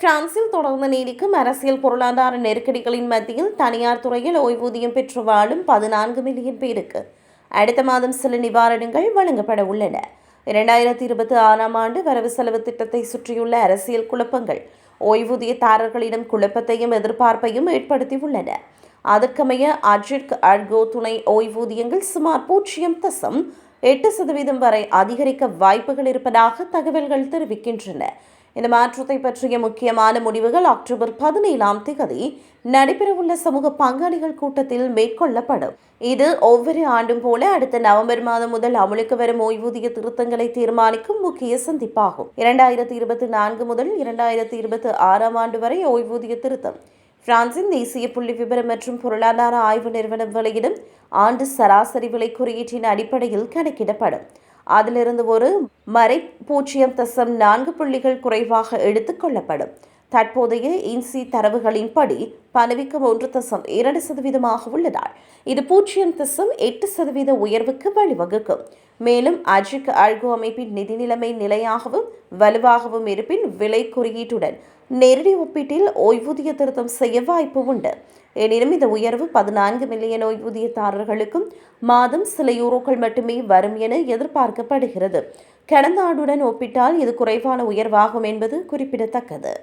பிரான்சில் தொடர்ந்து நீடிக்கும் அரசியல் பொருளாதார நெருக்கடிகளின் மத்தியில் தனியார் துறையில் ஓய்வூதியம் பெற்று வாழும் பதினான்கு மில்லியன் பேருக்கு அடுத்த மாதம் சில நிவாரணங்கள் வழங்கப்பட உள்ளன. இரண்டாயிரத்தி இருபத்தி ஆறாம் ஆண்டு வரவு செலவு திட்டத்தை சுற்றியுள்ள அரசியல் குழப்பங்கள் ஓய்வூதியதாரர்களிடம் குழப்பத்தையும் எதிர்பார்ப்பையும் ஏற்படுத்தியுள்ளன. அதற்கமைய அஜித் அட்கோ துணை ஓய்வூதியங்கள் சுமார் பூஜ்ஜியம் தசம் எட்டு சதவீதம் வரை அதிகரிக்க வாய்ப்புகள் இருப்பதாக தகவல்கள் தெரிவிக்கின்றன. இந்த மாற்றத்தை பற்றிய முக்கியமான முடிவுகள் அக்டோபர் பதினேழாம் தேதி நடைபெறவுள்ள சமூக பங்காளிகள் கூட்டத்தில் மேற்கொள்ளப்படும். இது ஒவ்வொரு ஆண்டும் போல அடுத்த நவம்பர் மாதம் முதல் அமலுக்கு வரும் ஓய்வூதிய திருத்தங்களை தீர்மானிக்கும் முக்கிய சந்திப்பாகும். இரண்டாயிரத்தி இருபத்தி நான்கு முதல் இரண்டாயிரத்தி இருபத்தி ஆறாம் ஆண்டு வரை ஓய்வூதிய திருத்தம். பிரான்சின் தேசிய புள்ளி விவரம் மற்றும் பொருளாதார ஆய்வு நிறுவனம் வெளியிடும் ஆண்டு சராசரி விலை குறியீட்டின் அடிப்படையில் கணக்கிடப்படும். அதிலிருந்து ஒரு மறை பூஜ்ஜியம் தசம் நான்கு புள்ளிகள் குறைவாக எடுத்துக்கொள்ளப்படும் தற்போதைய இன்சி தரவுகளின்படி பணவீக்கம் ஒன்று தசம் இரண்டு சதவீதமாக உள்ளதால் இது பூஜ்ஜியம் தசம் எட்டு சதவீத உயர்வுக்கு வழிவகுக்கும். மேலும் அஜிக் அல்கோ அமைப்பின் நிதி நிலைமை நிலையாகவும் வலுவாகவும் இருப்பின் விலை குறியீட்டுடன் நேரடி ஒப்பீட்டில் ஓய்வூதிய திருத்தம் செய்ய வாய்ப்பு உண்டு. எனினும் இந்த உயர்வு பதினான்கு மில்லியன் ஓய்வூதியதாரர்களுக்கும் மாதம் சில யூரோக்கள் மட்டுமே வரும் என எதிர்பார்க்கப்படுகிறது. கடந்த ஆண்டுடன் ஒப்பிட்டால் இது குறைவான உயர்வாகும் என்பது குறிப்பிடத்தக்கது.